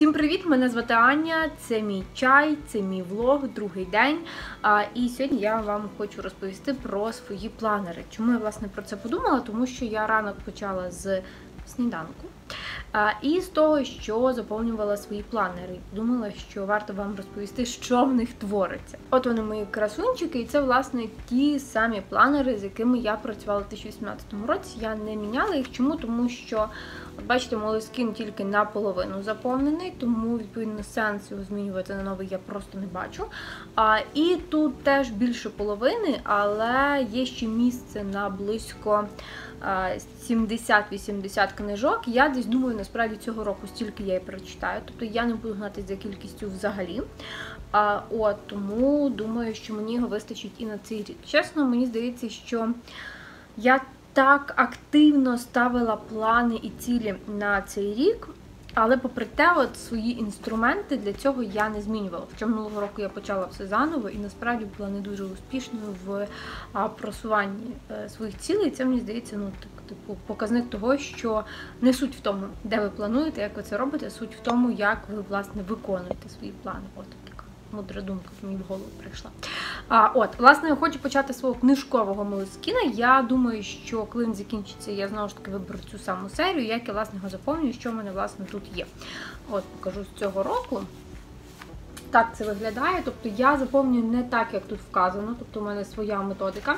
Всім привіт! Мене звати Аня. Це мій чай, це мій влог, другий день. І сьогодні я вам хочу розповісти про свої планери. Чому я власне про це подумала? Тому що я ранок почала з сніданку. І з того, що заповнювала свої планери. Думала, що варто вам розповісти, що в них твориться. От вони мої красунчики, і це власне ті самі планери, з якими я працювала у 2018 році. Я не міняла їх. Чому? Тому що, бачите, молескін тільки наполовину заповнений, тому відповідно сенс його змінювати на новий я просто не бачу. І тут теж більше половини, але є ще місце на близько. 70-80 книжок. Я десь думаю, насправді цього року стільки я і прочитаю. Тобто я не буду гнати за кількістю взагалі. А, от, Тому думаю, що мені його вистачить і на цей рік. Чесно, мені здається, що я так активно ставила плани і цілі на цей рік. Але попри те, от свої інструменти для цього я не змінювала. Хоча минулого року я почала все заново і насправді була не дуже успішною в просуванні е, своїх цілей. Це мені здається, ну так, типу, показник того, що не суть в тому, де ви плануєте, як ви це робите, суть в тому, як ви власне виконуєте свої плани. От така мудра думка мені в голову прийшла. А, От, власне, я хочу почати свого книжкового молескіна. Я думаю, що коли він закінчиться, я знову ж таки виберу цю саму серію, як я власне його заповнюю, що в мене власне тут є. От, покажу з цього року. Так це виглядає, тобто я заповнюю не так, як тут вказано, тобто у мене своя методика.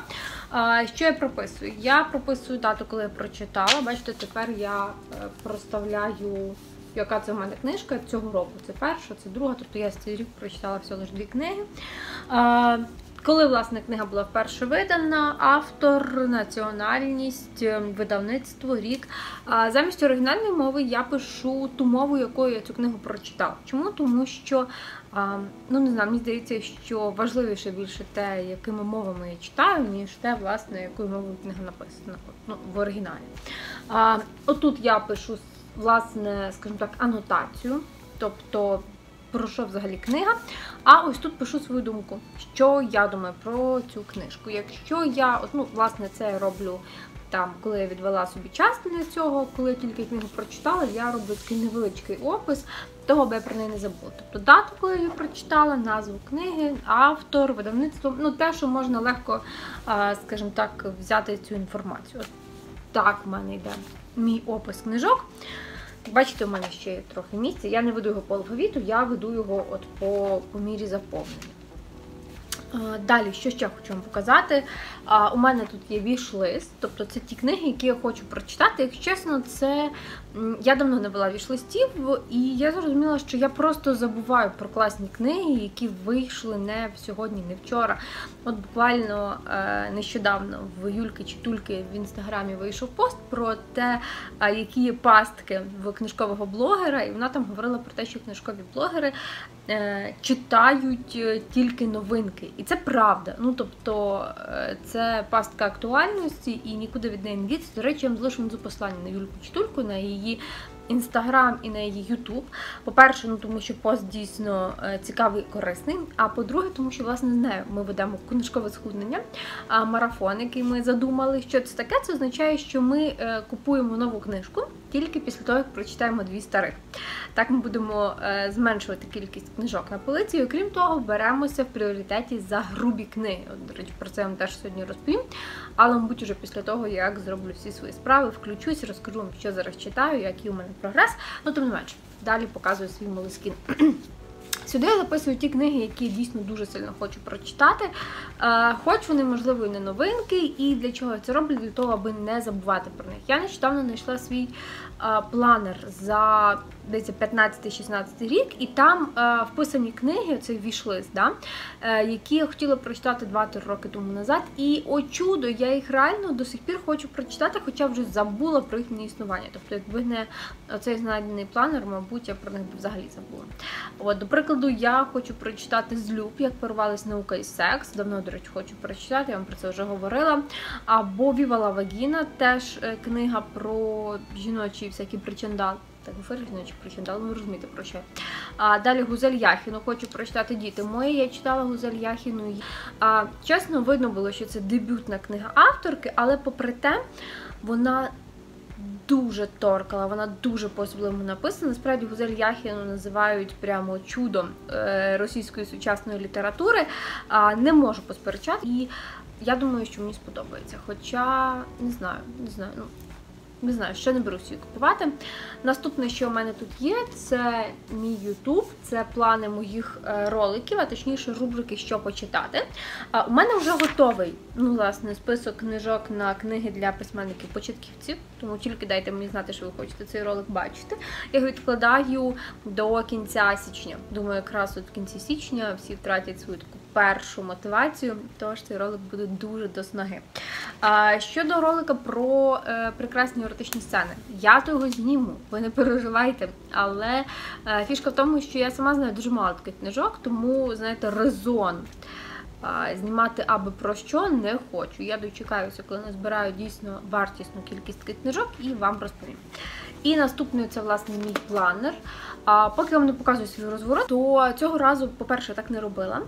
Що я прописую? Я прописую дату, коли я прочитала. Бачите, тепер я е, яка це в мене книжка цього року. Це перша, це друга, тобто я з цей рік прочитала всього лише дві книги. Коли власне книга була вперше видана, автор, національність, ем, видавництво, рік. Замість оригінальної мови я пишу ту мову, якою я цю книгу прочитала. Чому? Тому що, ну не знаю, мені здається, що важливіше більше те, якими мовами я читаю, ніж те, власне, якою мовою книга написана ну, в оригіналі. Отут я пишу власне, скажімо так, анотацію, тобто про що взагалі книга. А ось тут пишу свою думку, що я думаю про цю книжку. Якщо я, ну, власне, це роблю там, коли я відвела собі час для цього, коли я тільки книгу прочитала, я роблю такий невеличкий опис того, аби я про неї не забула. Тобто дату, коли я її прочитала, назву книги, автор, видавництво, ну те, що можна легко, скажімо так, взяти цю інформацію. Так в мене йде мій опис книжок. Бачите, у мене ще є трохи місця. Я не веду його по алфавіту, я веду його от по, по мірі заповнення. Далі, що ще хочу вам показати. У мене тут є віш-лист, тобто це ті книги, які я хочу прочитати. Якщо чесно, це я давно не вела віш-листів, і я зрозуміла, що я просто забуваю про класні книги, які вийшли не сьогодні, не вчора. От буквально е, нещодавно в Юльки чи Тульки в інстаграмі вийшов пост про те, які є пастки в книжкового блогера, і вона там говорила про те, що книжкові блогери е, читають е, тільки новинки. І це правда. Ну тобто це пастка актуальності і нікуди від неї не діться. До речі, я вам залишу внизу послання на Юльку Читульку, на її інстаграм і на її Ютуб. По-перше, ну тому що пост дійсно е, цікавий і корисний. А по-друге, тому що, власне, з нею ми ведемо книжкове схуднення, марафон, який ми задумали. Що це таке? Це означає, що ми е, купуємо нову книжку тільки після того, як прочитаємо дві старих. Так ми будемо е, зменшувати кількість книжок на полиці. І окрім того, беремося в пріоритеті за грубі книги. От, До речі, про це я вам теж сьогодні розповім. Але, мабуть, уже після того, як зроблю всі свої справи, включусь, розкажу вам, що зараз читаю, який у мене прогрес. Ну, тим не менше, далі показую свій молескін. Сюди я записую ті книги, які дійсно дуже сильно хочу прочитати. Е, хоч вони, можливо, і не новинки, і для чого я це роблю? Для того, аби не забувати про них. Я нещодавно знайшла свій е, планер за десь 15-16 рік, і там е, вписані книги, це вішлист, да, які я хотіла прочитати 2-3 роки тому назад. І о чудо, я їх реально до сих пір хочу прочитати, хоча вже забула про їхнє існування. Тобто, якби не цей знайдений планер, мабуть, я про них взагалі забула. От, До прикладу, я хочу прочитати злюб, як порвалась наука і секс. Давно, до речі, хочу прочитати, я вам про це вже говорила. Або Вівала Вагіна, теж е, книга про жіночі всякі причиндали. Так, говорить, жіночі причиндали, ви розумієте про що. А далі Гузель Яхіну хочу прочитати діти мої. Я читала Гузель Яхіну. А, Чесно, видно було, що це дебютна книга авторки, але попри те, вона дуже торкала, вона дуже по-особливому написана. Насправді Гузель Яхіну називають прямо чудом е, російської сучасної літератури. Не можу посперечати. І я думаю, що мені сподобається. Хоча не знаю, не знаю. ну не знаю, ще не берусь її купувати. Наступне, що у мене тут є, це мій YouTube, це плани моїх е, роликів, а точніше рубрики, що почитати. У мене вже готовий ну, власне, список книжок на книги для письменників-початківців, тому тільки дайте мені знати, що ви хочете цей ролик бачити. Я його відкладаю до кінця січня. Думаю, якраз от в кінці січня всі втратять свою таку першу мотивацію, тож цей ролик буде дуже до снаги. Щодо ролика про е, прекрасні еротичні сцени, я того зніму, ви не переживайте. Але е, фішка в тому, що я сама знаю дуже мало таких книжок, тому, знаєте, резон. Знімати аби про що не хочу. Я дочекаюся, коли назбираю дійсно вартісну кількість таких книжок і вам розповім. І наступний це, власне, мій планер. А поки я вам не показую свій розворот, то цього разу, по-перше, так не робила.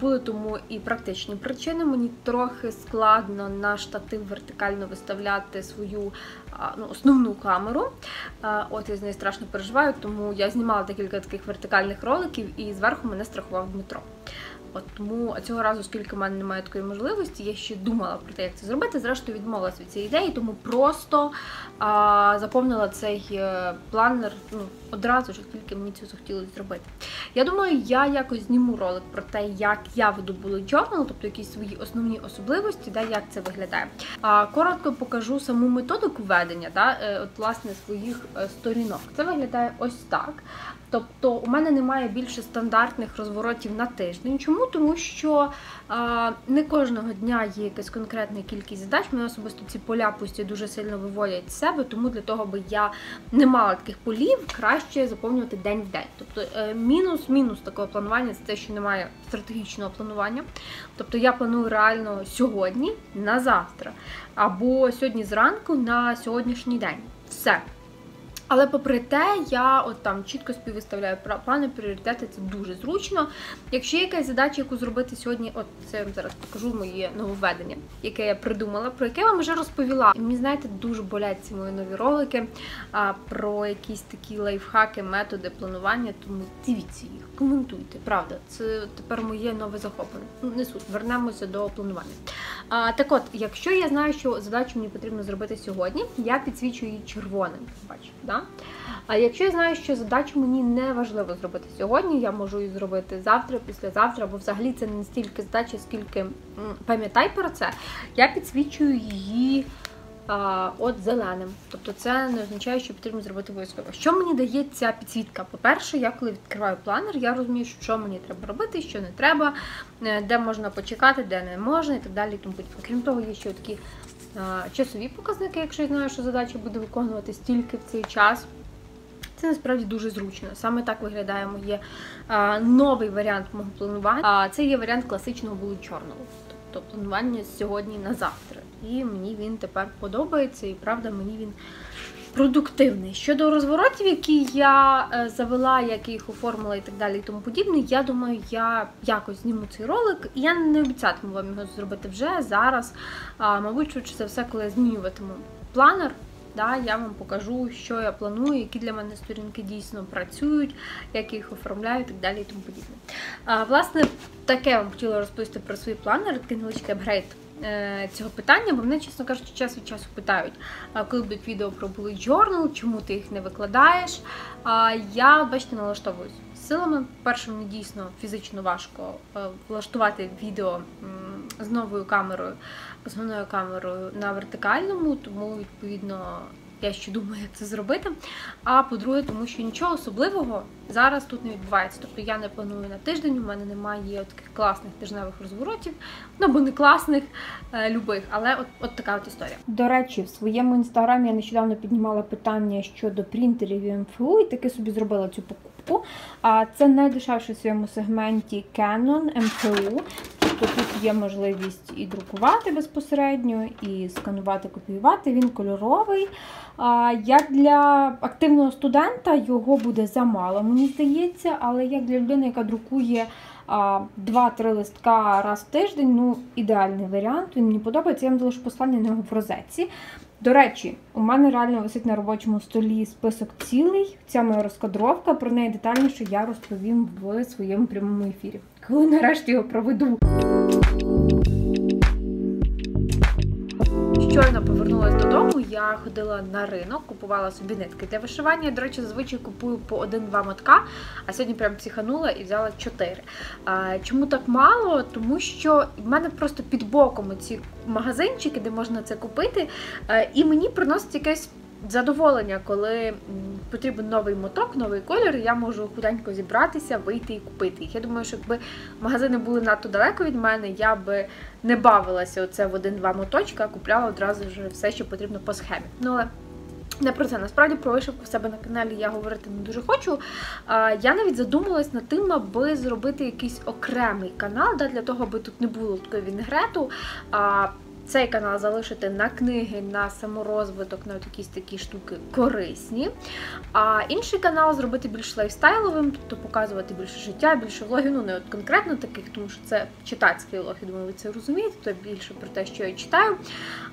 Були тому і практичні причини. Мені трохи складно на штатив вертикально виставляти свою ну, основну камеру. От я з нею страшно переживаю, тому я знімала декілька таких вертикальних роликів, і зверху мене страхував Дмитро. От Тому цього разу, оскільки в мене немає такої можливості, я ще думала про те, як це зробити. Зрештою, відмовилася від цієї ідеї, тому просто а, заповнила цей е, планер ну, одразу ж, оскільки мені це захотілося зробити. Я думаю, я якось зніму ролик про те, як я веду bullet journal, тобто якісь свої основні особливості, да, як це виглядає. А, Коротко покажу саму методику ведення да, е, от, власне, своїх е, сторінок. Це виглядає ось так. Тобто у мене немає більше стандартних розворотів на тиждень. Чому? Тому що а, не кожного дня є якась конкретна кількість задач. Мене особисто ці поля пусті дуже сильно виводять з себе, тому для того, аби я не мала таких полів, краще заповнювати день в день. Тобто е, мінус-мінус такого планування це те, що немає стратегічного планування. Тобто я планую реально сьогодні на завтра, або сьогодні зранку на сьогоднішній день. Все. Але попри те, я от там чітко співвиставляю плани, пріоритети, це дуже зручно. Якщо є якась задача, яку зробити сьогодні, от це я вам зараз покажу моє нововведення, яке я придумала, про яке я вам вже розповіла. І мені знаєте, дуже болять ці мої нові ролики а, про якісь такі лайфхаки, методи планування. Тому дивіться їх, коментуйте. Правда, це тепер моє нове захоплення. Не суть, вернемося до планування. А, Так от, якщо я знаю, що задачу мені потрібно зробити сьогодні, я підсвічую її червоним. Бачу, да? А якщо я знаю, що задачу мені не важливо зробити сьогодні, я можу її зробити завтра, післязавтра, бо взагалі це не стільки задача, скільки пам'ятай про це, я підсвічую її от зеленим. Тобто це не означає, що потрібно зробити обов'язково. Що мені дає ця підсвітка? По-перше, я коли відкриваю планер, я розумію, що мені треба робити, що не треба, е, де можна почекати, де не можна і так далі. Тому Крім того, є ще такі часові показники, якщо я знаю, що задача буде виконуватись тільки в цей час. Це насправді дуже зручно. Саме так виглядає моє новий варіант мого планування. А це є варіант класичного було чорного. Тобто планування з сьогодні на завтра. І мені він тепер подобається, і правда, мені він продуктивний. Щодо розворотів, які я е, завела, як їх оформила і так далі, і тому подібне, я думаю, я якось зніму цей ролик. І я не обіцятиму вам його зробити вже зараз. А, Мабуть, швидше за все, коли я змінюватиму планер. Да, Я вам покажу, що я планую, які для мене сторінки дійсно працюють, як я їх оформляю і так далі і тому подібне. А, Власне, таке я вам хотіла розповісти про свої плани, такий невеличкий апгрейд Е, цього питання, бо мене, чесно кажучи, час від часу питають, коли будуть відео про Bullet Journal, чому ти їх не викладаєш. Я, бачите, налаштовуюсь силами. Перше, мені дійсно фізично важко е, влаштувати відео з новою камерою, основною камерою на вертикальному, тому, відповідно, я ще думаю, як це зробити. А по-друге, тому що нічого особливого зараз тут не відбувається. Тобто я не планую на тиждень, у мене немає таких класних тижневих розворотів, ну бо не класних, е, любих, але от от така от історія. До речі, в своєму інстаграмі я нещодавно піднімала питання щодо принтерів і МФУ, і таки собі зробила цю покупку. А це найдешевший в своєму сегменті Canon MFU. Тобто тут є можливість і друкувати безпосередньо, і сканувати, копіювати. Він кольоровий. Як для активного студента його буде замало, мені здається, але як для людини, яка друкує 2-3 листка раз в тиждень, ну ідеальний варіант. Він мені подобається. Я вам залишу послання на нього в розетці. До речі, у мене реально висить на робочому столі список цілий. Ця моя розкадровка. Про неї детальніше я розповім в своєму прямому ефірі. Коли нарешті його проведу. Щойно повернулася додому, я ходила на ринок, купувала собі нитки для вишивання. До речі, зазвичай купую по один-два мотка, а сьогодні прям психанула і взяла чотири. Чому так мало? Тому що в мене просто під боком ці магазинчики, де можна це купити, і мені приносить якесь задоволення, коли потрібен новий моток, новий колір, я можу худенько зібратися, вийти і купити їх. Я думаю, що якби магазини були надто далеко від мене, я би не бавилася оце в один-два моточка, а купляла одразу вже все, що потрібно по схемі. Ну, але не про це. Насправді про вишивку в себе на каналі я говорити не дуже хочу. Я навіть задумалась над тим, аби зробити якийсь окремий канал, для того, аби тут не було такої вінегрету цей канал залишити на книги, на саморозвиток, на якісь такі штуки корисні. А інший канал зробити більш лайфстайловим, тобто показувати більше життя, більше влогів. Ну, не от конкретно таких, тому що це читацький влог, я думаю, ви це розумієте, то більше про те, що я читаю,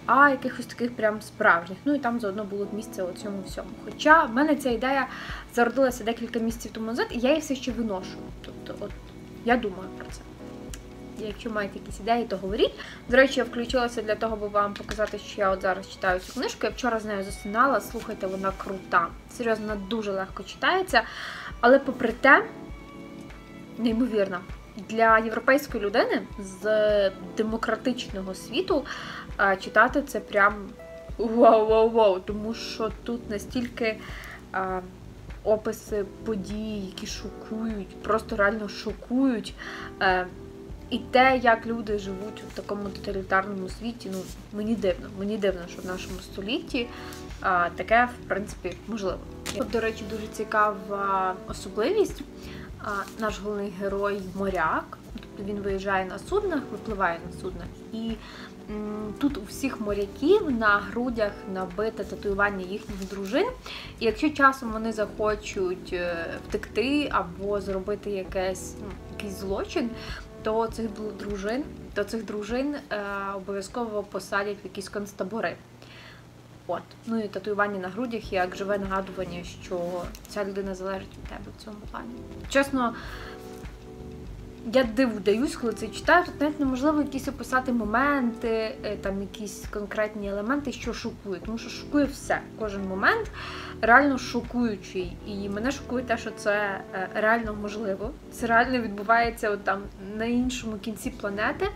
а якихось таких прям справжніх. Ну і там заодно було б місце у цьому всьому. Хоча в мене ця ідея зародилася декілька місяців тому назад, і я її все ще виношу. Тобто, от я думаю про це. Якщо маєте якісь ідеї, то говоріть. До речі, я включилася для того, аби вам показати, що я от зараз читаю цю книжку. Я вчора з нею засинала. Слухайте, вона крута. Серйозно, вона дуже легко читається. Але, попри те, неймовірно, для європейської людини з демократичного світу читати це прям вау-вау-вау. Тому що тут настільки. Описи подій, які шокують, просто реально шокують. І те, як люди живуть у такому тоталітарному світі, ну мені дивно. Мені дивно, що в нашому столітті а, таке, в принципі, можливо. До речі, дуже цікава особливість. А, наш головний герой моряк. Тобто він виїжджає на суднах, випливає на суднах. І м, тут у всіх моряків на грудях набите татуювання їхніх дружин. І якщо часом вони захочуть е, втекти або зробити якесь, ну, злочин, до цих дружин, до цих дружин е, обов'язково посадять в якісь концтабори. От. Ну і татуювання на грудях як живе нагадування, що ця людина залежить від тебе в цьому плані. Чесно, я диву даюсь, коли це читаю. Тут навіть неможливо якісь описати моменти, е, там якісь конкретні елементи, що шокує. Тому що шокує все. Кожен момент реально шокуючий. І мене шокує те, що це е, реально можливо. Це реально відбувається от там на іншому кінці планети.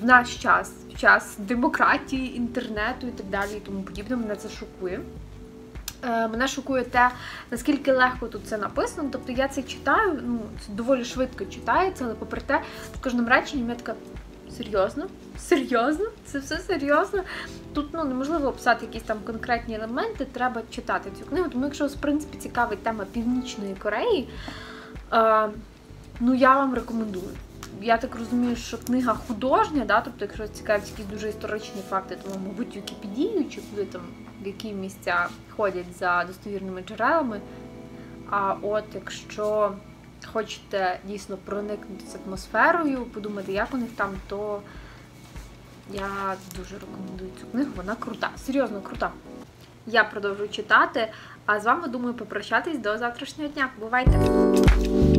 В наш час, в час демократії, інтернету і так далі, і тому подібне, мене це шокує. Е, мене шокує те, наскільки легко тут це написано. Тобто я це читаю, ну, це доволі швидко читається, але попри те, в кожному реченні я така серйозно, серйозно, це все серйозно. Тут ну, неможливо описати якісь там конкретні елементи, треба читати цю книгу. Тому якщо вас, в принципі, цікавить тема Північної Кореї, е, ну я вам рекомендую. Я так розумію, що книга художня, да, тобто, якщо цікавить якісь дуже історичні факти, то, мабуть, Вікіпедію, чи куди там в які місця ходять за достовірними джерелами. А от якщо хочете дійсно проникнутися атмосферою, подумати, як у них там, то я дуже рекомендую цю книгу, вона крута, серйозно крута. Я продовжую читати, а з вами думаю попрощатись до завтрашнього дня. Бувайте!